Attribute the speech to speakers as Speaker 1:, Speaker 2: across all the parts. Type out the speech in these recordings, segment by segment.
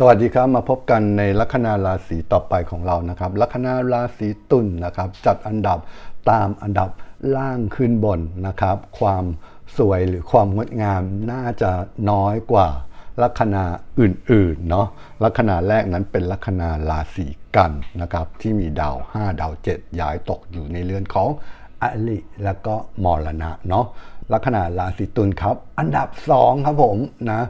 Speaker 1: สวัสดีครับ มาพบกันในลัคนาราศีต่อไปของเรานะครับ ลัคนาราศีตุลนะครับ จัดอันดับตามอันดับล่างขึ้นบนนะครับ ความสวยหรือความงดงามน่าจะน้อยกว่าลัคนาอื่นๆเนาะลัคนาแรกนั้นเป็นลัคนาราศีกันนะครับ ที่มีดาว 5 ดาว 7 ย้ายตกอยู่ในเรือนของอลิแล้วก็มรณะเนาะลัคนาราศีตุลครับ อันดับ 2 ครับผมนะ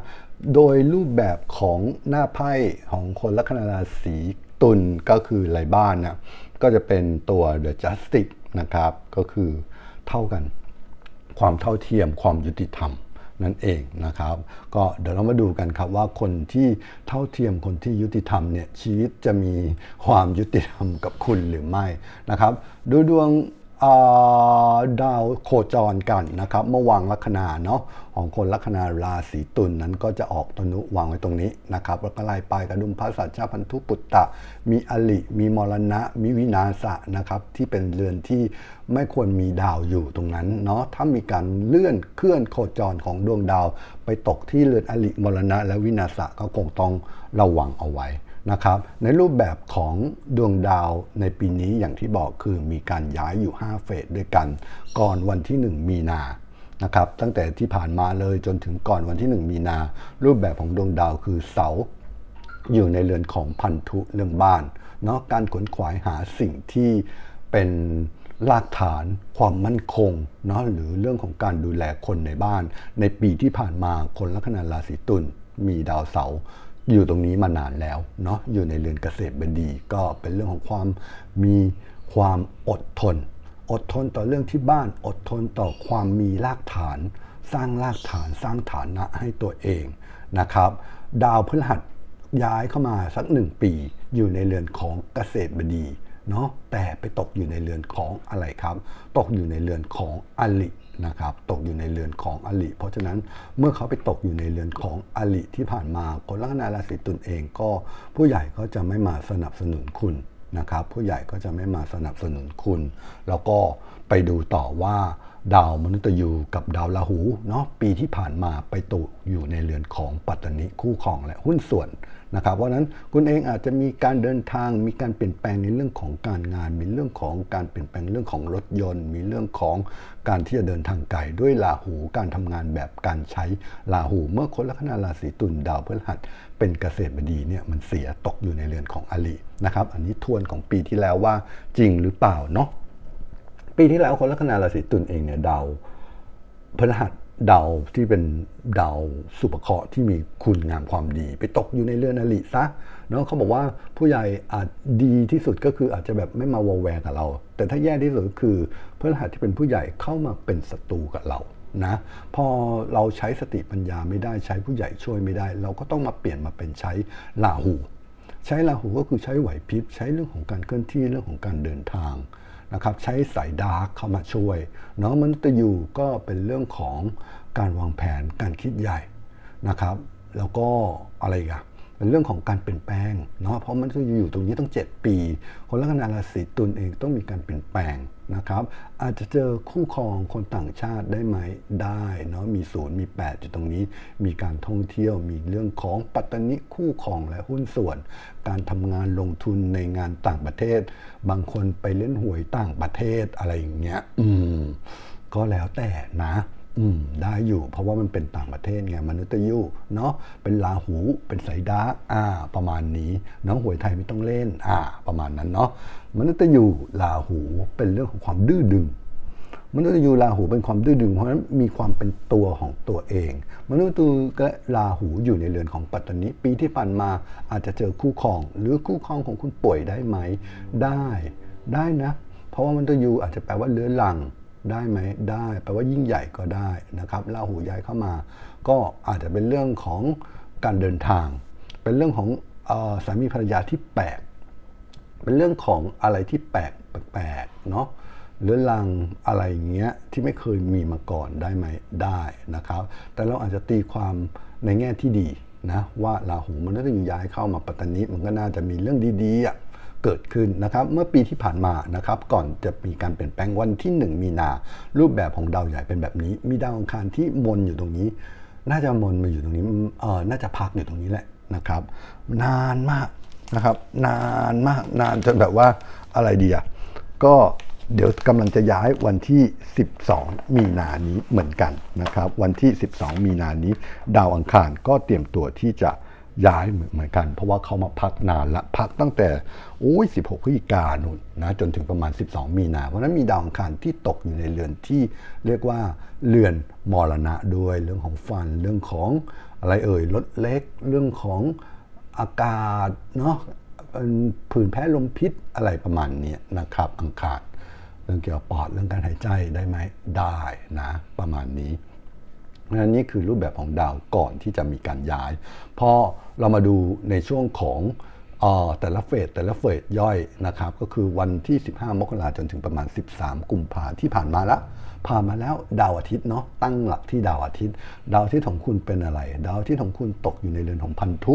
Speaker 1: โดยรูปแบบของหน้าไพ่ของคนลัคนาราศีตุลก็คือไรบ้านนะก็จะเป็นตัว The Justice นะครับ ก็คือเท่ากัน ความเท่าเทียมความยุติธรรมนั่นเองนะครับ ก็เดี๋ยวเรามาดูกันครับว่าคนที่เท่าเทียมคนที่ยุติธรรมเนี่ยชีวิตจะมีความยุติธรรมกับคุณหรือไม่นะครับ ดูดวง ดาวโคจรกันนะครับ เมื่อวางลัคนาเนาะของคนลัคนาราศีตุลนนั้นก็จะออกตนุวางไว้ตรงนี้นะครับแล้วก็ไล่ไปกระดุมพระสัจจาพันธุปุตตะ มีอลิ มีมรณะ มีวินาศะนะครับที่เป็นเรือนที่ไม่ควรมีดาวอยู่ตรงนั้นเนาะถ้ามีการเลื่อนเคลื่อนโคจรของดวงดาว ไปตกที่เรือนอลิมรณะ และวินาศะก็คงต้องระวังเอาไว้ นะครับในรูปแบบของดวงดาวในปีนี้อย่างที่บอกคือมีการย้ายอยู่ 5 เฟสด้วยกัน ก่อนวันที่ 1 มีนานะครับตั้งแต่ที่ผ่านมาเลยจนถึงก่อนวันที่ 1 มีนา รูปแบบของดวงดาวคือเสาอยู่ในเรือนของพันธุเรื่องบ้านเนาะการขนขวายหาสิ่งที่เป็นรากฐานความมั่นคงเนาะหรือเรื่องของการดูแลคนในบ้าน ในปีที่ผ่านมาคนลัคนาราศีตุลมีดาวเสาร์ อยู่ตรงนี้มานานแล้วเนาะอยู่ในเรือนเกษตรบดี ก็เป็นเรื่องของความมีความอดทน อดทนต่อเรื่องที่บ้าน อดทนต่อความมีรากฐาน สร้างรากฐานสร้างฐานะให้ตัวเองนะครับ ดาวพฤหัสย้ายเข้ามาสักหนึ่งปี อยู่ในเรือนของเกษตรบดีเนาะแต่ไปตกอยู่ในเรือนของอะไรครับ ตกอยู่ในเรือนของอลิ นะครับตกอยู่ในเรือนของอลิ เพราะฉะนั้นเมื่อเขาไปตกอยู่ในเรือนของอลิที่ผ่านมาคนลัคนาราศีตุลเองก็ผู้ใหญ่ก็จะไม่มาสนับสนุนคุณนะครับ ผู้ใหญ่ก็จะไม่มาสนับสนุนคุณ แล้วก็ไปดูต่อว่า ดาวมนุษยูกับดาวราหูเนาะปีที่ผ่านมาไปตกอยู่ในเรือนของปัตตนิคู่ครองและหุ้นส่วนนะครับเพราะนั้นคุณเองอาจจะมีการเดินทางมีการเปลี่ยนแปลงในเรื่องของการงาน มีเรื่องของการเปลี่ยนแปลงเรื่องของรถยนต์ มีเรื่องของการที่จะเดินทางไกลด้วยราหูการทำงานแบบการใช้ราหู เมื่อคนลัคนาราศีตุลดาวพฤหัสเป็นเกษตรบดีเนี่ยมันเสียตกอยู่ในเรือนของอลินะครับอันนี้ทวนของปีที่แล้วว่าจริงหรือเปล่าเนาะ ปีที่แล้วคนลัคนาราศีตุลเองเนี่ยดาวพฤหัสดาวที่เป็นดาวสุภเคราะห์ที่มีคุณงามความดี ไปตกอยู่ในเรือนอลิซะเนาะเขาบอกว่าผู้ใหญ่อาจดีที่สุดก็คืออาจจะแบบไม่มาวอลแวร์กับเรา แต่ถ้าแย่ที่สุดก็คือพฤหัสที่เป็นผู้ใหญ่เข้ามาเป็นศัตรูกับเรานะพอเราใช้สติปัญญาไม่ได้ใช้ผู้ใหญ่ช่วยไม่ได้ เราก็ต้องมาเปลี่ยนมาเป็นใช้ลาหู ใช้ราหูก็คือใช้ไหวพริบใช้เรื่องของการเคลื่อนที่เรื่องของการเดินทาง นะครับใช้สายดาร์กเข้ามาช่วยเนาะมนุษย์ยูก็เป็นเรื่องของการวางแผนการคิดใหญ่นะครับ แล้วก็อะไรกันเป็นเรื่องของการเปลี่ยนแปลงเนาะเพราะมันจะอยู่ตรงนี้ต้อง 7 ปี คนลัคนาราศีตุลเองต้องมีการเปลี่ยนแปลง นะครับ อาจจะเจอคู่ครองคนต่างชาติได้ไหมได้เนาะมีศูนย์มี 8 อยู่ตรงนี้ มีการท่องเที่ยวมีเรื่องของปัตตนิคู่ครองและหุ้นส่วน การทำงานลงทุนในงานต่างประเทศ บางคนไปเล่นหวยต่างประเทศอะไรอย่างเงี้ยอืมก็แล้วแต่นะ อืมได้อยู่ เพราะว่ามันเป็นต่างประเทศไงมนุษย์ยูเนาะเป็นลาหูเป็นสายดาร์กอ่า ประมาณนี้เนาะหวยไทยไม่ต้องเล่น อ่า ประมาณนั้นเนาะมนุษย์ยูลาหูเป็นเรื่องของความดื้อดึงมนุษย์ยูราหูเป็นความดื้อดึงเพราะฉะนั้นมีความเป็นตัวของตัวเอง มนุษย์ยูและราหูอยู่ในเรือนของปัตตานีปีที่ผ่านมาอาจจะเจอคู่ครอง หรือคู่ครองของคุณป่วยได้ไหม ได้ได้นะ เพราะว่ามนุษย์ยูอาจจะแปลว่าเลื้อรัง ได้ไหมได้แปลว่ายิ่งใหญ่ก็ได้นะครับราหูย้ายเข้ามา ก็อาจจะเป็นเรื่องของการเดินทาง เป็นเรื่องของออสามีภรรยาที่แปลก เป็นเรื่องของอะไรที่แปลกแปลกเนาะเรื้อรังอะไรอย่างเงี้ยที่ไม่เคยมีมาก่อนได้ไหมได้นะครับ แต่เราอาจจะตีความในแง่ที่ดีนะว่าราหูมันน่าย้ายเข้ามาปัตตานีมันก็น่าจะมีเรื่องดีๆอะ เกิดขึ้นนะครับเมื่อปีที่ผ่านมานะครับก่อนจะมีการเปลี่ยนแปลงวันที่ 1 มีนา รูปแบบของดาวใหญ่เป็นแบบนี้ มีดาวอังคารที่มนอยู่ตรงนี้ น่าจะมนมาอยู่ตรงนี้เออน่าจะพักอยู่ตรงนี้แหละนะครับ นานมากนะครับ นานมากนานจนแบบว่าอะไรดีอะก็เดี๋ยวกำลังจะย้ายวันที่ 12 มีนานี้เหมือนกันนะครับ วันที่ 12 มีนานี้ ดาวอังคารก็เตรียมตัวที่จะ ย้ายเหมือนกัน เพราะว่าเขามาพักนานละพักตั้งแต่โอ้ย 16พฤศจิกายนนนะจนถึงประมาณ 12 มีนา เพราะนั้นมีดาวอังคารที่ตกอยู่ในเรือนที่เรียกว่าเรือนมรณะด้วยเรื่องของฟันเรื่องของอะไรเอ่ยรถเล็ก เรื่องของอากาศเนาะเป็นผื่นแพ้ลมพิษอะไรประมาณนี้นะครับอังคารเรื่องเกี่ยวกับปอดเรื่องการหายใจได้ไหมได้นะ ประมาณนี้ นั้นนี่คือรูปแบบของดาวก่อนที่จะมีการย้าย พอเรามาดูในช่วงของออแต่ละเฟสแต่ละเฟสย่อยนะครับ ก็คือวันที่ 15 มกราจนถึงประมาณ 13 กุมภาที่ผ่านมาแล้วผ่านมาแล้วดาวอาทิตย์เนาะตั้งหลักที่ดาวอาทิตย์ ดาวอาทิตย์ของคุณเป็นอะไร ดาวอาทิตย์ของคุณตกอยู่ในเรือนของพันธุ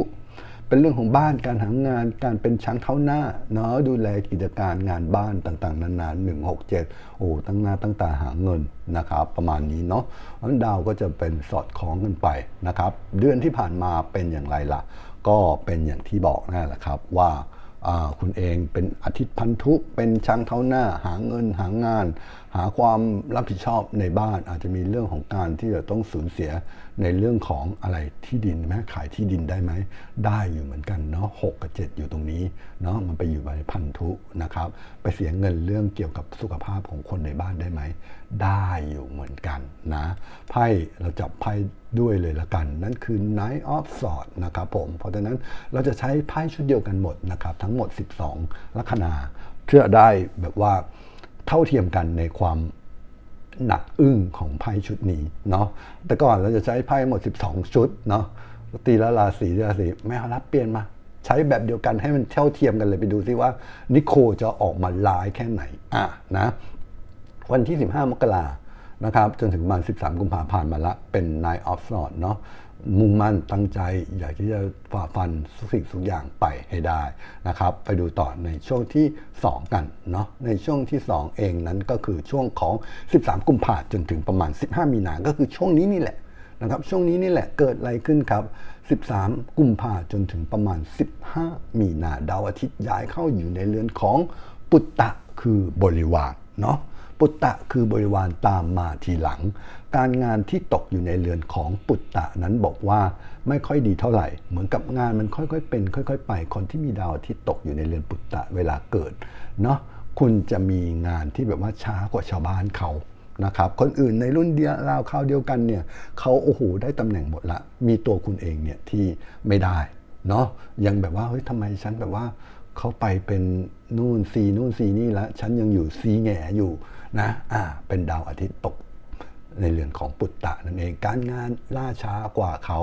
Speaker 1: เป็นเรื่องของบ้านการหางานการเป็นช้างเท้าหน้าเนาะดูแลกิจการงานบ้านต่างๆ นานาหนึ่งหกเจ็ดโอ้ตั้งหน้าตั้งตาหาเงินนะครับประมาณนี้เนาะเพราะฉะนั้นดาวก็จะเป็นสอดคล้องกันไปนะครับ เดือนที่ผ่านมาเป็นอย่างไรล่ะ ก็เป็นอย่างที่บอกนั่นแหละครับว่าอ่าคุณเองเป็นอาทิตย์พันธุเป็นช้างเท้าหน้าหาเงินหางาน หาความรับผิดชอบในบ้านอาจจะมีเรื่องของการที่จะต้องสูญเสียในเรื่องของอะไรที่ดินไหมขายที่ดินได้ไหม ได้อยู่เหมือนกันเนาะหกกับเจ็ดอยู่ตรงนี้เนาะมันไปอยู่ในพันธุนะครับ ไปเสียเงินเรื่องเกี่ยวกับสุขภาพของคนในบ้านได้ไหม ได้อยู่เหมือนกันนะไพ่เราจับไพ่ด้วยเลยละกัน นั่นคือ Knight of Swords นะครับผม เพราะฉะนั้นเราจะใช้ไพ่ชุดเดียวกันหมดนะครับ ทั้งหมด 12 ลัคนาเพื่อได้แบบว่า เท่าเทียมกันในความหนักอึ้งของไพ่ชุดนี้เนาะแต่ก่อนเราจะใช้ไพ่หมด 12 ชุดเนาะตีละราศีราศีไม่เอารับเปลี่ยนมา ใช้แบบเดียวกันให้มันเท่าเทียมกันเลยไปดูซิว่า นิโคจะออกมาลายแค่ไหนอะนะวันที่ 15 มกรานะครับจนถึงประมาณ 13 กุมภาพันธ์มาละเป็น Nine of Swords เนาะ มุ่งมั่นตั้งใจ อยากที่จะฝ่าฟันทุกสิ่งทุกอย่างไปให้ได้นะครับ ไปดูต่อในช่วงที่ 2 กันเนาะในช่วงที่ 2 เองนั้นก็คือช่วงของ 13 กุมภาพันธ์จนถึงประมาณ 15 มีนาก็คือช่วงนี้นี่แหละนะครับช่วงนี้นี่แหละเกิดอะไรขึ้นครับ 13 กุมภาจนถึงประมาณ 15 มีนาดาวอาทิตย์ย้ายเข้าอยู่ในเรือนของปุตตะคือบริวารเนาะ ปุตตะคือบริวารตามมาทีหลัง การงานที่ตกอยู่ในเรือนของปุตตะนั้นบอกว่าไม่ค่อยดีเท่าไหร่ เหมือนกับงานมันค่อยๆ เป็น ค่อย ๆ ไป คนที่มีดาวทิตย์ตกอยู่ในเรือนปุตตะเวลาเกิดเนาะคุณจะมีงานที่แบบว่าช้ากว่าชาวบ้านเขานะครับคนอื่นในรุ่นเดียวราวคราวเดียวกันเนี่ยเขาโอ้โหได้ตำแหน่งหมดละ มีตัวคุณเองเนี่ยที่ไม่ได้เนาะยังแบบว่าเฮ้ยทำไมฉันแบบว่าเขาไปเป็นนู่นซีนู่นซีนี่แล้วฉันยังอยู่ซีแง่อยู่ นะอ่าเป็นดาวอาทิตย์ตก ในเรือนของปุตตะนั่นเองการงานล่าช้ากว่าเขา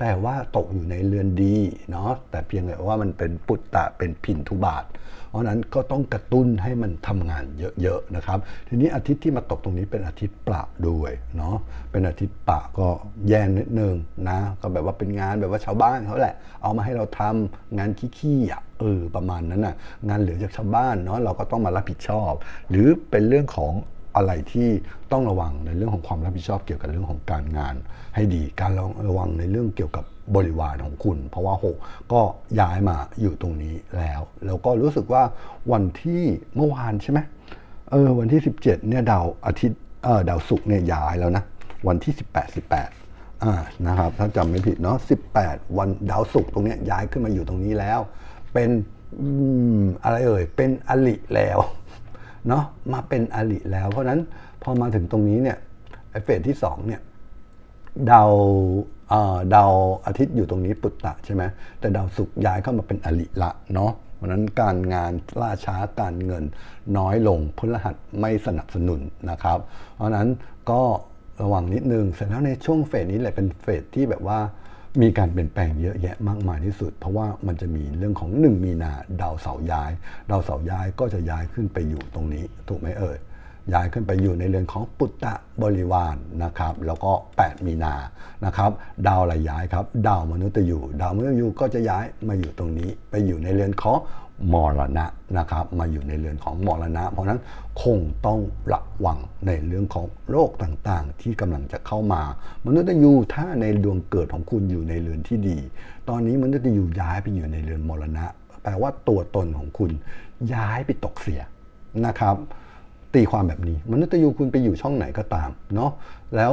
Speaker 1: แต่ว่าตกอยู่ในเรือนดีเนาะแต่เพียงแต่ว่ามันเป็นปุตตะเป็นพินทุบาท เพราะนั้นก็ต้องกระตุ้นให้มันทำงานเยอะๆนะครับ ทีนี้อาทิตย์ที่มาตกตรงนี้เป็นอาทิตย์ปะด้วยเนาะเป็นอาทิตย์ปะก็แย่นิดนึงนะก็แบบว่าเป็นงานแบบว่าชาวบ้านเขาแหละ เอามาให้เราทำงานขี้ๆอะเออประมาณนั้นน่ะงานเหลือจากชาวบ้านเนาะเราก็ต้องมารับผิดชอบ หรือเป็นเรื่องของ อะไรที่ต้องระวังในเรื่องของความรับผิดชอบเกี่ยวกับเรื่องของการงาน ให้ดีการระวังในเรื่องเกี่ยวกับบริวารของคุณ เพราะว่าหกก็ย้ายมาอยู่ตรงนี้แล้ว แล้วก็รู้สึกว่าวันที่เมื่อวานใช่ไหมเออวันที่ 17เนี่ยดาวอาทิตย์เออดาวศุกร์เนี่ยย้ายแล้วนะวันที่ 18 18อ่านะครับถ้าจำไม่ผิดเนาะ18 วันดาวศุกร์ตรงเนี้ยย้ายขึ้นมาอยู่ตรงนี้แล้ว เป็นออะไรเอ่ยเป็นอลิแล้ว เนาะมาเป็นอลิแล้ว เพราะนั้นพอมาถึงตรงนี้เนี่ยเฟสที่สองเนี่ยดาวเอ่อดาวอาทิตย์อยู่ตรงนี้ปุตตะใช่ไหมแต่ดาวศุกร์ย้ายเข้ามาเป็นอลิละเนาะเพราะนั้นการงานล่าช้าการเงินน้อยลงพฤหัสไม่สนับสนุนนะครับ เพราะฉะนั้นก็ระวังนิดนึงเสร็จแล้วในช่วงเฟสนี้แหละเป็นเฟสที่แบบว่า มีการเปลี่ยนแปลงเยอะแยะมากมายที่สุด เพราะว่ามันจะมีเรื่องของ 1 มีนาดาวเสาย้าย ดาวเสาย้ายก็จะย้ายขึ้นไปอยู่ตรงนี้ ถูกไหมเอ่ยย้ายขึ้นไปอยู่ในเรือนของปุตตะบริวารนะครับ แล้วก็ 8 มีนานะครับ ดาวอะไรย้ายครับ ดาวมนุษย์ยูดาวมนุษย์ยูก็จะย้ายมาอยู่ตรงนี้ ไปอยู่ในเรือนของ มรณะนะครับมาอยู่ในเรือนของมรณะ เพราะนั้นคงต้องระวังในเรื่องของโรคต่างๆ ที่กำลังจะเข้ามามนุษย์ยูถ้าในดวงเกิดของคุณอยู่ในเรือนที่ดี ตอนนี้มนุษย์ยูย้ายไปอยู่ในเรือนมรณะ แปลว่าตัวตนของคุณย้ายไปตกเสียนะครับ ตีความแบบนี้มนุษย์ยูคุณไปอยู่ช่องไหนก็ตามเนาะแล้ว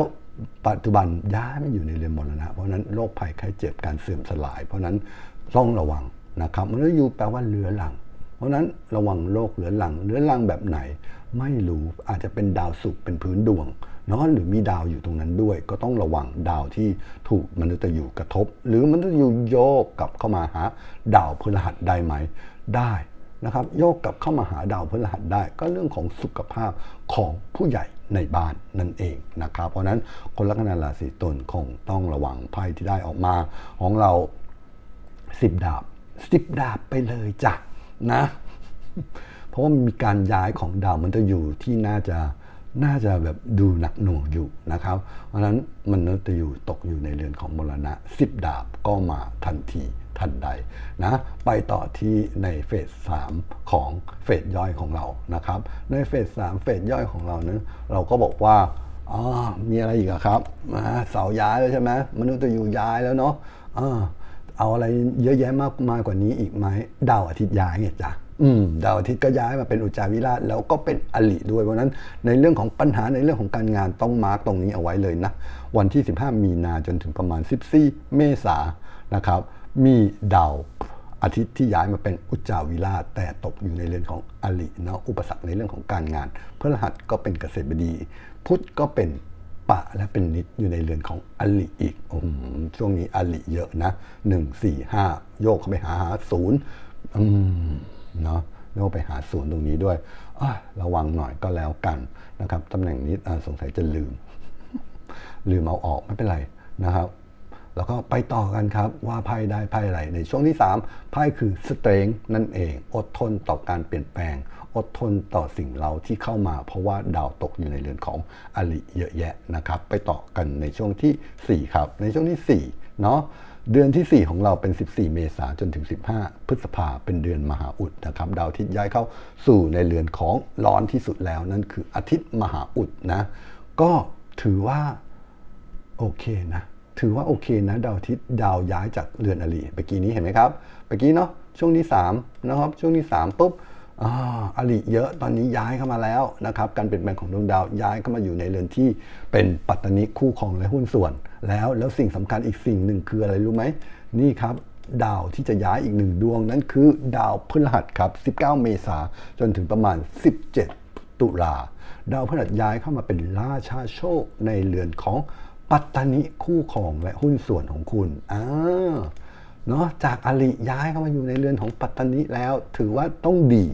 Speaker 1: ปัจจุบันย้ายมาอยู่ในเรือนมรณะ เพราะนั้นโรคภัยไข้เจ็บการเสื่อมสลาย เพราะนั้นต้องระวัง นะครับมนุษย์ยูแปลว่าเรื้อรัง เพราะนั้นระวังโรคเรื้อรังเรื้อรังแบบไหน ไม่รู้อาจจะเป็นดาวศุกร์เป็นพื้นดวงเนาะหรือมีดาวอยู่ตรงนั้นด้วย ก็ต้องระวังดาวที่ถูกมนุษย์ยูกระทบ หรือมนุษย์ยูโยกกลับเข้ามาหาดาวพฤหัสได้ไหมได้นะครับโยกกลับเข้ามาหาดาวพฤหัสได้ ก็เรื่องของสุขภาพของผู้ใหญ่ในบ้านนั่นเองนะครับ เพราะนั้นคนลัคนาราศีตุลคงต้องระวังไพ่ที่ได้ออกมาของเราสิบดาบ สิบดาบไปเลยจ้ะนะ เพราะว่ามีการย้ายของดาวมันจะอยู่ที่น่าจะน่าจะแบบดูหนักหน่วงอยู่นะครับ เพราะฉะนั้นมันจะอยู่ตกอยู่ในเรือนของมรณะสิบดาบก็มาทันทีทันใดนะไปต่อที่ในเฟสสามของเฟสย่อยของเรานะครับ ในเฟสสามเฟสย่อยของเรานั้น เราก็บอกว่าอ๋อมีอะไรอีกครับมาเสาย้ายแล้วใช่ไหมมนุษย์จะอยู่ย้ายแล้วเนาะอ่า เอาอะไรเยอะแยะมากมายกว่านี้อีกไหมดาวอาทิตย์ย้ายไงจ๊ะอืมดาวอาทิตย์ก็ย้ายมาเป็นอุจจาวิราชแล้วก็เป็นอลิด้วยเพราะฉะนั้นในเรื่องของปัญหาในเรื่องของการงานต้องมาร์กตรงนี้เอาไว้เลยนะ วันที่ 15 มีนาจนถึงประมาณ 14 เมษายนนะครับ มีดาวอาทิตย์ที่ย้ายมาเป็นอุจจาวิราชแต่ตกอยู่ในเรือนของอลิเนาะอุปสรรคในเรื่องของการงานพฤหัสก็เป็นเกษตรบดี พุธก็เป็น ปะและเป็นนิดอยู่ในเรือนของอลิอีกอช่วงนี้อลิเยอะนะหนึ่งสี่ห้าโยกเข้าไปหาหาศูนย์เนาะโยกไปหาศูนย์ตรงนี้ด้วยระวังหน่อยก็แล้วกันนะครับตำแหน่งนี้สงสัยจะลืม ลืมเอาออกไม่เป็นไรนะครับ แล้วก็ไปต่อกันครับว่าไพ่ได้ไพ่อะไรในช่วงที่3ไพ่คือสเตรงนั่นเอง อดทนต่อการเปลี่ยนแปลง อดทนต่อสิ่งเราที่เข้ามา เพราะว่าดาวตกอยู่ในเรือนของอลิเยอะแยะนะครับ ไปต่อกันในช่วงทีสี่ 4 ครับ ในช่วงที่4เนาะเดือนที่ 4 ของเราเป็น 14 เมษาจนถึง 15 พฤษภาเป็นเดือนมหาอุดนะครับ ดาวอาทิตย์ย้ายเข้าสู่ในเรือนของร้อนที่สุดแล้ว นั่นคืออาทิตย์มหาอุดนะ ก็ถือว่าโอเคนะ ถือว่าโอเคนะ ดาวอาทิตย์ดาวย้ายจากเรือนอลีเมื่อกี้นี้เห็นไหมครับ เมื่อกี้เนาะช่วงที่3นะครับ ช่วงที่3ปุ๊บ อาอลีเยอะตอนนี้ย้ายเข้ามาแล้วนะครับ การเปลี่ยนแปลงของดวงดาวย้ายเข้ามาอยู่ในเรือนที่เป็นปัตตนิคู่ครองและหุ้นส่วน แล้วแล้วสิ่งสำคัญอีกสิ่งหนึ่งคืออะไรรู้ไหมนี่ครับดาวที่จะย้ายอีกหนึ่งดวงนั้นคือดาวพฤหัสครับ 19 เมษาจนถึงประมาณ 17 ตุลา ดาวพฤหัสย้ายเข้ามาเป็นราชาโชคในเรือนของปัตตนิคู่ครองและหุ้นส่วนของคุณอ่าเนาะจากอลิย้ายเข้ามาอยู่ในเรือนของปัตตนิแล้วถือว่าต้องดี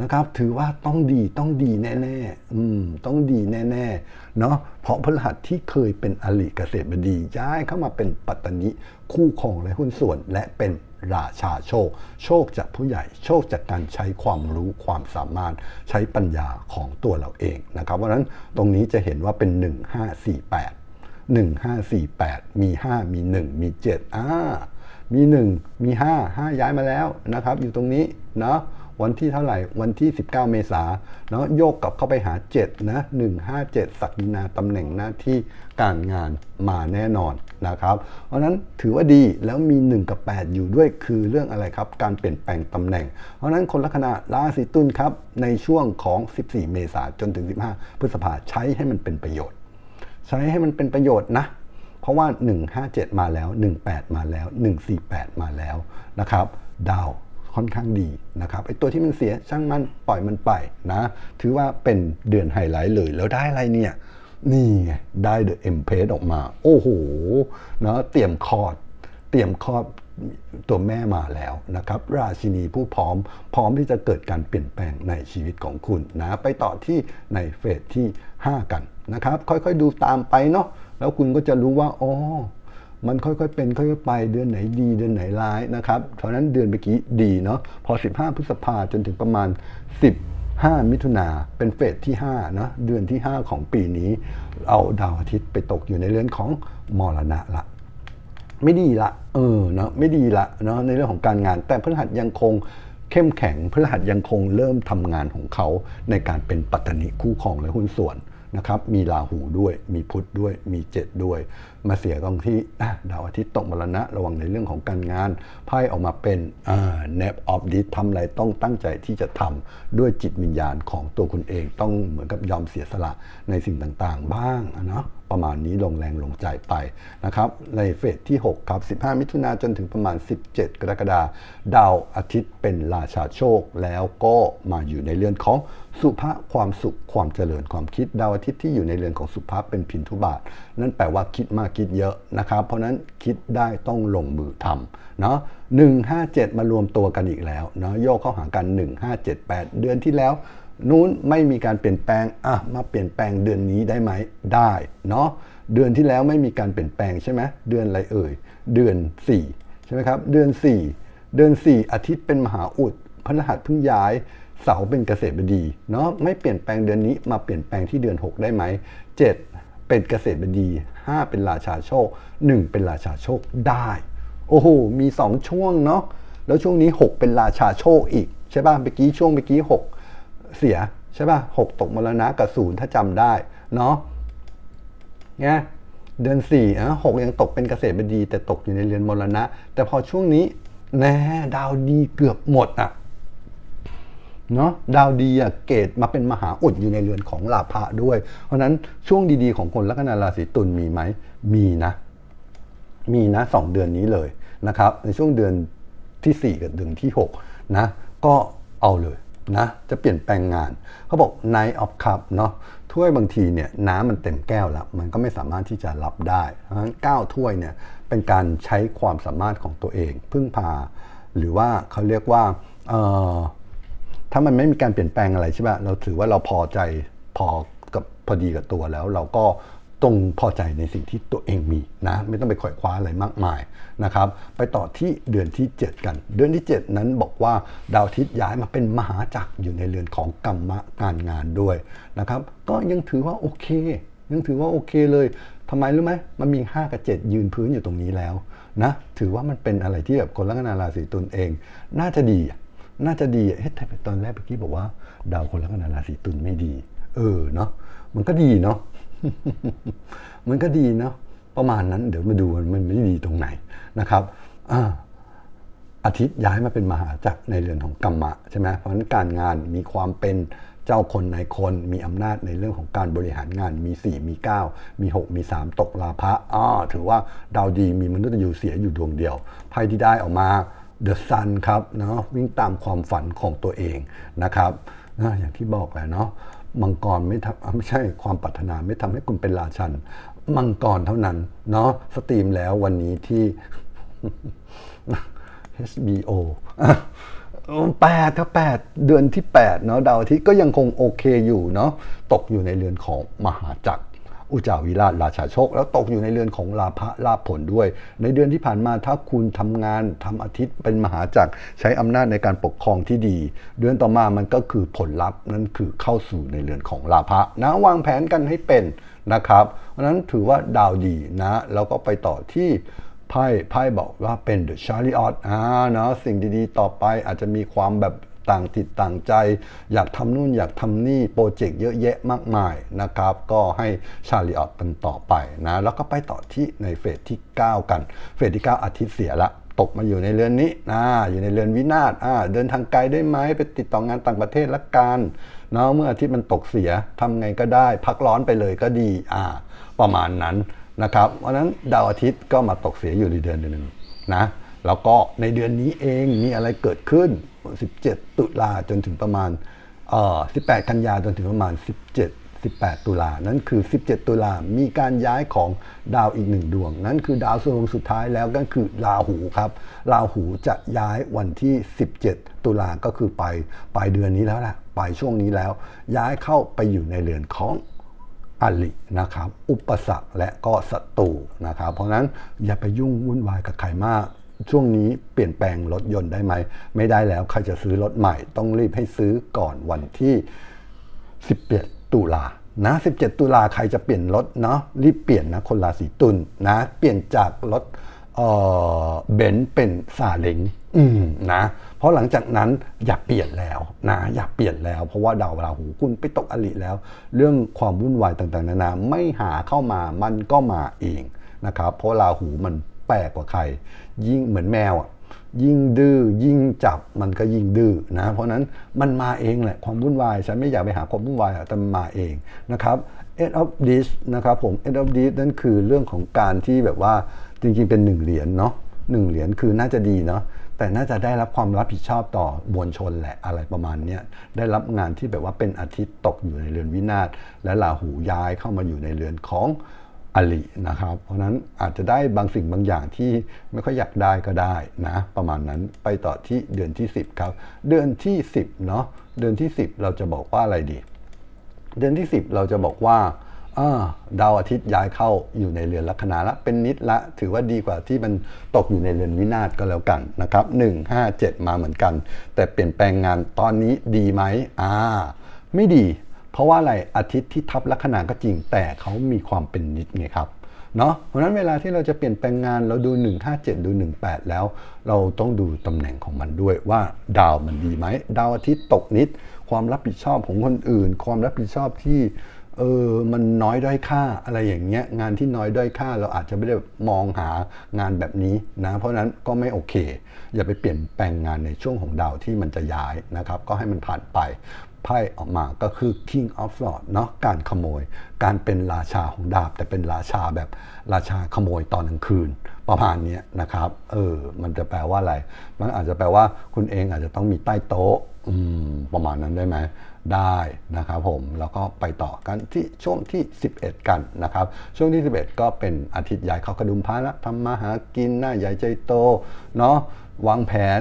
Speaker 1: นะครับ ถือว่าต้องดีต้องดีแน่ๆอืมต้องดีแน่ๆเนาะเพราะพฤหัสที่เคยเป็นอลิเกษตรบดีย้ายเข้ามาเป็นปัตตนิคู่ครองและหุ้นส่วนและเป็นราชาโชค โชคจากผู้ใหญ่ โชคจากการใช้ความรู้ความสามารถใช้ปัญญาของตัวเราเองนะครับเพราะฉะนั้นตรงนี้จะเห็นว่าเป็น 1548 1548 มี 5 มี 1 มี7อ่ามี 1 มี 5 5 ย้ายมาแล้วนะครับ อยู่ตรงนี้เนาะ วันที่เท่าไหร่ วันที่ 19 เมษาเนาะโยกกลับเข้าไปหา 7 นะ 157 ศักดินาตำแหน่งหน้าที่การงานมาแน่นอนนะครับ เพราะนั้นถือว่าดีแล้วมี 1 กับ 8 อยู่ด้วยคือเรื่องอะไรครับ การเปลี่ยนแปลงตำแหน่ง เพราะนั้นคนลัคนาราศีตุลครับ ในช่วงของ 14 เมษายนจนถึง 15 พฤษภาใช้ให้มันเป็นประโยชน์ ใช้ให้มันเป็นประโยชน์นะเพราะว่า 157 มาแล้ว 18 มาแล้ว 148 มาแล้วนะครับ ดาว ค่อนข้างดีนะครับไอตัวที่มันเสียช่างมันปล่อยมันไปนะ ถือว่าเป็นเดือนไฮไลท์เลยแล้วได้อะไรเนี่ย นี่ไงได้เดอะเอ็มเพสออกมา โอ้โหเนาะเตรียมคอร์ดเตรียมครอบตัวแม่มาแล้วนะครับ ราชินีผู้พร้อม พร้อมที่จะเกิดการเปลี่ยนแปลงในชีวิตของคุณนะไปต่อที่ในเฟสที่ 5 กันนะครับ ค่อยๆดูตามไปเนาะแล้วคุณก็จะรู้ว่าอ๋อ มันค่อยๆเป็นค่อยๆไปเดือนไหนดีเดือนไหนร้ายนะครับเพราะนั้นเดือนเมื่อกี้ดีเนาะพอ 15 พฤษภาจนถึงประมาณ 15 มิถุนาเป็นเฟสที่5นะเดือนที่ 5 ของปีนี้ เอาดาวอาทิตย์ไปตกอยู่ในเรือนของมรณะละไม่ดีละ เออเนาะไม่ดีละเนาะในเรื่องของการงาน แต่พฤหัสยังคงเข้มแข็งพฤหัสยังคงเริ่มทำงานของเขาในการเป็นปัตตนิคู่ครองและหุ้นส่วน นะครับมีราหูด้วย มีพุธด้วย มีเจ็ดด้วย มาเสียตรงที่ดาวอาทิตย์ตกมรณะระวังในเรื่องของการงานไพ่ออกมาเป็นอ่า nap of this ทำอะไรต้องตั้งใจที่จะทำด้วยจิตวิญญาณของตัวคุณเองต้องเหมือนกับยอมเสียสละในสิ่งต่างๆ บ้างอะเนาะประมาณนี้ลงแรงลงใจไปนะครับในเฟสที่ 6 ครับ 15 มิถุนาจนถึงประมาณ 17 กรกฎาคมดาวอาทิตย์เป็นราชาโชคแล้วก็มาอยู่ในเรือนของ สุภาความสุขความเจริญความคิดดาวอาทิตย์ที่อยู่ในเรือนของสุภาเป็นพินทุบาท นั่นแปลว่าคิดมากคิดเยอะนะครับ เพราะนั้นคิดได้ต้องลงมือทำเนาะ157มารวมตัวกันอีกแล้วเนาะโยกเข้าหากัน1578เดือนที่แล้วนู้นไม่มีการเปลี่ยนแปลงอะมาเปลี่ยนแปลงเดือนนี้ได้ไหมได้เนาะเดือนที่แล้วไม่มีการเปลี่ยนแปลงใช่ไหมเดือนอะไรเอ่ย เดือน 4 ใช่ไหมครับ เดือน 4 เดือน 4 อาทิตย์เป็นมหาอุดพฤหัสเพิ่งย้าย เสาเป็นเกษตรบดีเนาะไม่เปลี่ยนแปลงเดือนนี้มาเปลี่ยนแปลงที่เดือน 6 ได้ไหม 7 เป็นเกษตรบดี 5 เป็นราชาโชค 1 เป็นราชาโชคได้ โอ้โห มี 2 ช่วงเนาะแล้วช่วงนี้ 6 เป็นราชาโชคอีกใช่ป่ะเมื่อกี้ช่วงเมื่อกี้ 6 เสียใช่ป่ะหกตกมรณะกับศูนย์ถ้าจำได้เนาะเนี่ยเดือนสี่อะหกยังตกเป็นเกษตรบดี แต่ตกอยู่ในเรือนมรณะ แต่พอช่วงนี้แน่ดาวดีเกือบหมดอะ เนาะดาวดีอะเกตมาเป็นมหาอุดอยู่ในเรือนของลาภะด้วย เพราะฉะนั้นช่วงดีๆของคนลัคนาราศีตุลมีไหมมีนะ มีนะสองเดือนนี้เลยนะครับ ในช่วงเดือนที่ 4 กับเดือนที่6นะก็เอาเลยนะจะเปลี่ยนแปลงงาน เขาบอก Night of Cup เนาะถ้วยบางทีเนี่ยน้ำมันเต็มแก้วแล้ว มันก็ไม่สามารถที่จะรับได้เพราะฉะนั้น9ถ้วยเนี่ยเป็นการใช้ความสามารถของตัวเอง พึ่งพา หรือว่าเขาเรียกว่าเถ้ามันไม่มีการเปลี่ยนแปลงอะไรใช่ไหมเราถือว่าเราพอใจพอกับพอดีกับตัวแล้ว เราก็ตรงพอใจในสิ่งที่ตัวเองมีนะไม่ต้องไปขวายคว้าอะไรมากมายนะครับ ไปต่อที่เดือนที่ 7 กัน เดือนที่ 7 นั้นบอกว่าดาวอาทิตย์ย้ายมาเป็นมหาจักรอยู่ในเรือนของกรรมะการงานด้วยนะครับ ก็ยังถือว่าโอเค ยังถือว่าโอเคเลยทำไมรู้ไหมมันมี 5 กับ 7 ยืนพื้นอยู่ตรงนี้แล้วนะถือว่ามันเป็นอะไรที่แบบคนลัคนาราศีตุลเอง น่าจะดี น่าจะดีเฮ้ยแต่ตอนแรกเมื่อกี้บอกว่า ดาวคนลัคนาราศีตุลไม่ดี เออเนาะมันก็ดีเนาะมันก็ดีเนาะประมาณนั้นเดี๋ยวมาดูมันไม่ดีตรงไหนนะครับอ่าอาทิตย์ย้ายมาเป็นมหาจักรในเรือนของกรรมะใช่ไหมเพราะฉะนั้นการงานมีความเป็นเจ้าคนนายคนมีอำนาจในเรื่องของการบริหารงานมี 4 มี 9 มี 6 มี 3 ตกลาภะอ่าถือว่าดาวดีมีมนุษย์อยู่เสียอยู่ดวงเดียวไพ่ที่ได้ออกมา เดอะซันครับเนาะวิ่งตามความฝันของตัวเองนะครับนะอย่างที่บอกแหละเนาะมังกรไม่ทำไม่ใช่ความปรารถนาไม่ทำให้คุณเป็นราชัน มังกรเท่านั้นเนาะสตรีมแล้ววันนี้ที่ HBO แปดถ้าแปดเดือนที่8เนาะดาวอาทิตย์ก็ยังคงโอเคอยู่เนาะตกอยู่ในเรือนของมหาจักร อุจาวิราชราชาโชค แล้วตกอยู่ในเรือนของลาภะลาผลด้วย ในเดือนที่ผ่านมาถ้าคุณทำงานทำอาทิตย์เป็นมหาจักรใช้อำนาจในการปกครองที่ดี เดือนต่อมามันก็คือผลลัพธ์นั่นคือเข้าสู่ในเรือนของลาภะนะวางแผนกันให้เป็นนะครับเพราะฉะนั้นถือว่าดาวดีนะแล้วก็ไปต่อที่ไพ่ไพ่บอกว่าเป็น The Chariot อ่าเนาะสิ่งดีๆ ต่อไปอาจจะมีความแบบ ต่างจิตต่างใจ อยากทำนู่นอยากทำนี่โปรเจกต์เยอะแยะมากมายนะครับ ก็ให้ชาลิออตเป็นต่อไปนะแล้วก็ไปต่อที่ในเฟสที่ 9 กัน เฟสที่ 9 อาทิตย์เสียละตกมาอยู่ในเรือนนี้นะอยู่ในเรือนวินาศเดินทางไกลได้ไหมไปติดต่องานต่างประเทศละกันเนาะเมื่ออาทิตย์มันตกเสียทำไงก็ได้ พักร้อนไปเลยก็ดีอ่าประมาณนั้นนะครับเพราะฉะนั้นดาวอาทิตย์ก็มาตกเสียอยู่ในเดือนหนึ่งนะแล้วก็ในเดือนนี้เองมีอะไรเกิดขึ้น 17 ตุลาจนถึงประมาณ 18 กันยาจนถึงประมาณ 17 18 ตุลา นั่นคือ 17 ตุลา มีการย้ายของดาวอีกหนึ่งดวง นั่นคือดาวดวงสุดท้ายแล้วก็คือราหูครับ ราหูจะย้ายวันที่ 17 ตุลา ก็คือไปปลายเดือนนี้แล้วแหละปลายช่วงนี้แล้ว ย้ายเข้าไปอยู่ในเรือนของอลินะครับ อุปสรรคและก็ศัตรูนะครับ เพราะนั้นอย่าไปยุ่งวุ่นวายกับใครมาก ช่วงนี้เปลี่ยนแปลงรถยนต์ได้ไหม ไม่ได้แล้วใครจะซื้อรถใหม่ ต้องรีบให้ซื้อก่อนวันที่ 17 ตุลานะ 17 ตุลาใครจะเปลี่ยนรถเนาะรีบเปลี่ยนนะคนราศีตุลนะเปลี่ยนจากรถเบนซ์เป็นซาเล้งอืมนะ เพราะหลังจากนั้นอยากเปลี่ยนแล้วนะอยากเปลี่ยนแล้ว เพราะว่าดาวราหูคุณไปตกอลิแล้ว เรื่องความวุ่นวายต่างๆนานาไม่หาเข้ามามันก็มาเองนะครับเพราะราหูมันแปลกกว่าใคร ยิ่งเหมือนแมวอะยิ่งดื้อยิ่งจับมันก็ยิ่งดื้อนะเพราะฉนั้นมันมาเองแหละความวุ่นวาย ฉันไม่อยากไปหาความวุ่นวายอะแต่มันมาเองนะครับ end of this นะครับผม end of this นั่นคือเรื่องของการที่แบบว่าจริงๆเป็นหนึ่งเหรียญเนาะหนึ่งเหรียญคือน่าจะดีเนาะแต่น่าจะได้รับความรับผิดชอบต่อมวลชนแหละอะไรประมาณนี้ได้รับงานที่แบบว่าเป็นอาทิตย์ตกอยู่ในเรือนวินาศและราหูย้ายเข้ามาอยู่ในเรือนของ อลินะครับ เพราะนั้นอาจจะได้บางสิ่งบางอย่างที่ไม่ค่อยอยากได้ก็ได้นะประมาณนั้นไปต่อที่เดือนที่ 10ครับเดือนที่ 10เนาะเดือนที่ 10 เราจะบอกว่าอะไรดี เดือนที่ 10 เราจะบอกว่าาดาวอาทิตย์ย้ายเข้าอยู่ในเรือนลัคนาละเป็นนิดละ ถือว่าดีกว่าที่มันตกอยู่ในเรือนวินาศก็แล้วกันนะครับ1 5 7 มาเหมือนกัน แต่เปลี่ยนแปลงงานตอนนี้ดีไหมอ่า ไม่ดี เพราะว่าอะไรอาทิตย์ที่ทับลัคนาก็จริงแต่เขามีความเป็นนิดไงครับเนาะเพราะนั้นเวลาที่เราจะเปลี่ยนแปลงงานเราดู 157 ดู 18 แล้ว เราต้องดูตำแหน่งของมันด้วยว่าดาวมันดีไหมดาวอาทิตย์ตกนิด ความรับผิดชอบของคนอื่น ความรับผิดชอบที่เออมันน้อยด้อยค่าอะไรอย่างเงี้ยงานที่น้อยด้อยค่าเราอาจจะไม่ได้มองหางานแบบนี้นะเพราะนั้นก็ไม่โอเค อย่าไปเปลี่ยนแปลงงานในช่วงของดาวที่มันจะย้ายนะครับ ก็ให้มันผ่านไป ไพ่ออกมาก็คือ King of Swords เนาะการขโมย การเป็นราชาของดาบ แต่เป็นราชาแบบราชาขโมยตอนกลางคืน ประมาณเนี้ยนะครับเออมันจะแปลว่าอะไร มันอาจจะแปลว่าคุณเองอาจจะต้องมีใต้โต๊ะประมาณนั้นได้ไหมได้นะครับผมแล้วก็ไปต่อกันที่ช่วงที่ 11 กันนะครับ ช่วงที่ 11 ก็เป็นอาทิตย์ใหญ่เข้ากระดุมพระละทำมาหากินหน้าใหญ่ใจโตเนาะวางแผน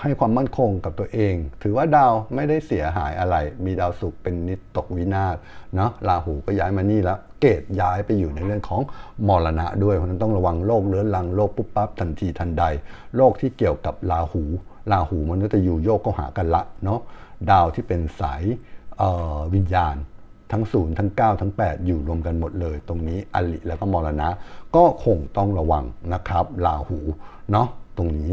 Speaker 1: ให้ความมั่นคงกับตัวเอง ถือว่าดาวไม่ได้เสียหายอะไร มีดาวศุกร์เป็นนิดตกวินาศเนาะราหูก็ย้ายมานี่แล้ว เกตย้ายไปอยู่ในเรื่องของมรณะด้วยเพราะนั้นต้องระวังโรคเรื้อรังโรคปุ๊บปั๊บทันทีทันใดโรคที่เกี่ยวกับราหูราหูมนุษย์ยูโยกก็หากันละเนาะดาวที่เป็นสายวิญญาณทั้ง 0 ทั้ง 9 ทั้ง 8 อยู่รวมกันหมดเลย ตรงนี้อลิแล้วก็มรณะ ก็คงต้องระวังนะครับราหูเนาะตรงนี้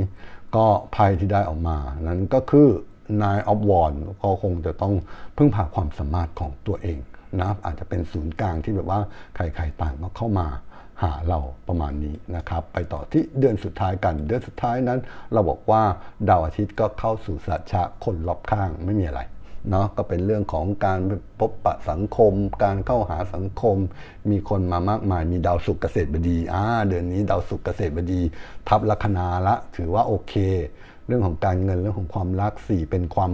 Speaker 1: ก็ไพ่ที่ได้ออกมา นั้นก็คือนายออฟวอนก็คงจะต้องพึ่งพาความสามารถของตัวเองนะอาจจะเป็นศูนย์กลางที่แบบว่าใครๆต่างก็เข้ามาหาเราประมาณนี้นะครับ ไปต่อที่เดือนสุดท้ายกันเดือนสุดท้ายนั้น เราบอกว่าดาวอาทิตย์ก็เข้าสู่สัจชะคนรอบข้างไม่มีอะไร เนาะก็เป็นเรื่องของการพบปะสังคม การเข้าหาสังคม มีคนมามากมาย มีดาวศุกร์เกษตรบดีอ่าเดือนนี้ดาวศุกร์เกษตรบดี ทับลัคนาละ ถือว่าโอเค เรื่องของการเงินเรื่องของความรักสี่เป็นความ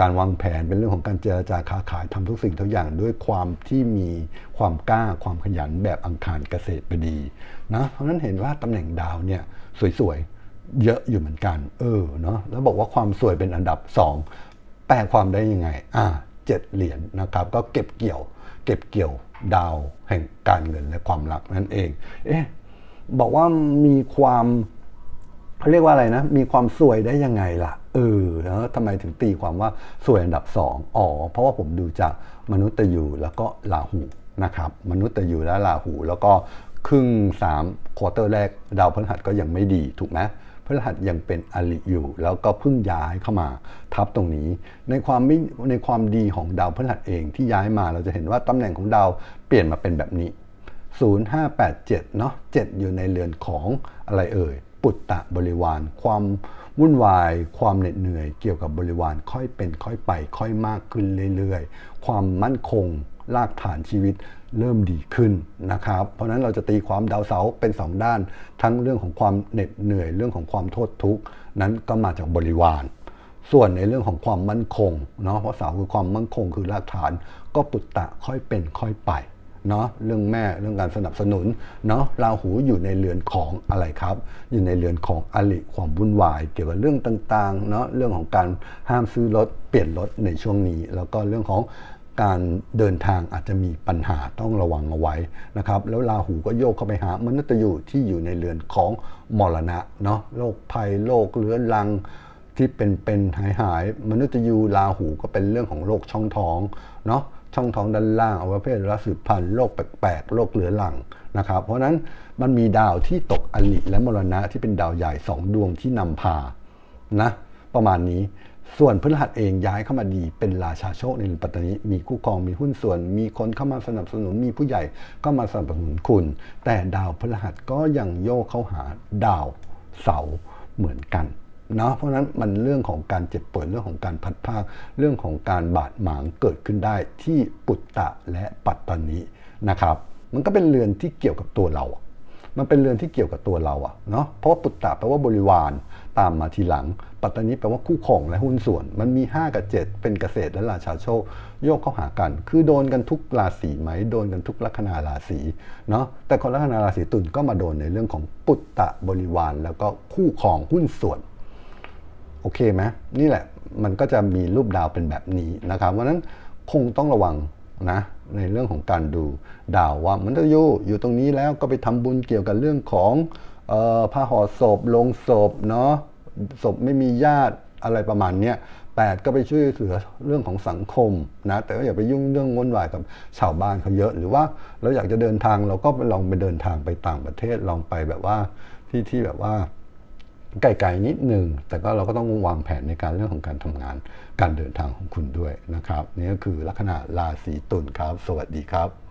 Speaker 1: การวางแผนเป็นเรื่องของการเจรจาค้าขายทำทุกสิ่งทุกอย่างด้วยความที่มีความกล้าความขยันแบบอังคารเกษตรบดีนะเพราะนั้นเห็นว่าตำแหน่งดาวเนี่ยสวยๆเยอะอยู่เหมือนกัน เออเนาะแล้วบอกว่าความสวยเป็นอันดับ 2 แปลความได้ยังไง อ่าเจ็ดเหรียญนนะครับ ก็เก็บเกี่ยว เก็บเกี่ยวดาวแห่งการเงินและความรักนั่นเอง เอ๊ะบอกว่ามีความเขาเรียกว่าอะไรนะ มีความสวยได้ยังไงล่ะ เออ แล้วทำไมถึงตีความว่าสวยอันดับสองอ๋อ เพราะว่าผมดูจากมนุษย์ตยูแล้วก็ราหูนะครับ มนุษย์ตยูและราหู แล้วก็ครึ่งสามควอเตอร์แรกดาวพฤหัสก็ยังไม่ดีถูกไหม พฤหัสยังเป็นอลิอยู่ แล้วก็เพิ่งย้ายเข้ามาทับตรงนี้ ในความไม่ในความดีของดาวพฤหัสเองที่ย้ายมาเราจะเห็นว่าตำแหน่งของดาวเปลี่ยนมาเป็นแบบนี้ 0587เนาะ7อยู่ในเรือนของอะไรเอ่ยปุตตะบริวาร ความวุ่นวาย ความเหน็ดเหนื่อย เกี่ยวกับบริวารค่อยเป็นค่อยไป ค่อยมากขึ้นเรื่อยๆ ความมั่นคงรากฐานชีวิต เริ่มดีขึ้นนะครับ เพราะฉะนั้นเราจะตีความดาวเสาเป็น 2 ด้าน ทั้งเรื่องของความเหน็ดเหนื่อยเรื่องของความโทษทุกข์นั้นก็มาจากบริวารส่วนในเรื่องของความมั่นคงเนาะเพราะเสาคือความมั่นคงคือรากฐาน ก็ปุตตะค่อยเป็นค่อยไปเนาะเรื่องแม่เรื่องการสนับสนุนเนาะราหูอยู่ในเรือนของอะไรครับ อยู่ในเรือนของอลิความวุ่นวาย เกี่ยวกับเรื่องต่างๆเนาะเรื่องของการห้ามซื้อรถเปลี่ยนรถในช่วงนี้ แล้วก็เรื่องของ การเดินทางอาจจะมีปัญหาต้องระวังเอาไว้นะครับแล้วราหูก็โยกเข้าไปหามนุษย์ยูที่อยู่ในเรือนของมรณะเนาะโรคภัยโรคเรื้อรังที่เป็นเป็นหายหายมนุษย์ยูราหูก็เป็นเรื่องของโรคช่องท้องเนาะช่องท้องด้านล่างอวัยวะเพศและสืบพันธุ์โรคแปลกๆโรคเรื้อรังนะครับ เพราะฉะนั้นมันมีดาวที่ตกอลิและมรณะที่เป็นดาวใหญ่สองดวงที่นำพานะประมาณนี้ ส่วนพฤหัสเองย้ายเข้ามาดีเป็นราชาโชคในปัตตานีมีคู่ครองมีหุ้นส่วน มีคนเข้ามาสนับสนุนมีผู้ใหญ่ก็มาสนับสนุนคุณ แต่ดาวพฤหัสก็ยังโยกเข้าหาดาวเสาเหมือนกันเนาะเพราะนั้นมันเรื่องของการเจ็บป่วยเรื่องของการพัดภาคเรื่องของการบาดหมางเกิดขึ้นได้ที่ปุตตะและปัตตานีนะครับ มันก็เป็นเรือนที่เกี่ยวกับตัวเรา มันเป็นเรือนที่เกี่ยวกับตัวเราอะเนาะเพราะว่าปุตตะแปลว่าบริวาร ตามมาทีหลัง ปัตตานีแปลว่าคู่ครองและหุ้นส่วน มันมี 5 กับ 7 เป็นเกษตรและราชาโชคโยกเข้าหากัน คือโดนกันทุกราศีไหม โดนกันทุกลัคนาราศีเนาะแต่คนลัคนาราศีตุลก็มาโดนในเรื่องของปุตตะบริวาร แล้วก็คู่ครองหุ้นส่วนโอเคไหมนี่แหละมันก็จะมีรูปดาวเป็นแบบนี้นะครับเพราะนั้นคงต้องระวังนะในเรื่องของการดูดาวว่ามันจะอยู่อยู่ตรงนี้แล้วก็ไปทำบุญเกี่ยวกับเรื่องของ ผ้าห่อศพลงศพเนาะศพไม่มีญาติอะไรประมาณเนี้ยแปดก็ไปช่วยเหลือเรื่องของสังคมนะแต่ก็อย่าไปยุ่งเรื่องวุ่นวายกับชาวบ้านเขาเยอะ หรือว่าเราอยากจะเดินทางเราก็ไปลองไปเดินทางไปต่างประเทศลองไปแบบว่าที่ที่แบบว่าไกลๆนิดหนึ่งแต่ก็เราก็ต้องวางแผนในการเรื่องของการทำงาน การเดินทางของคุณด้วยนะครับ นี่ก็คือลัคนาราศีตุลครับ สวัสดีครับ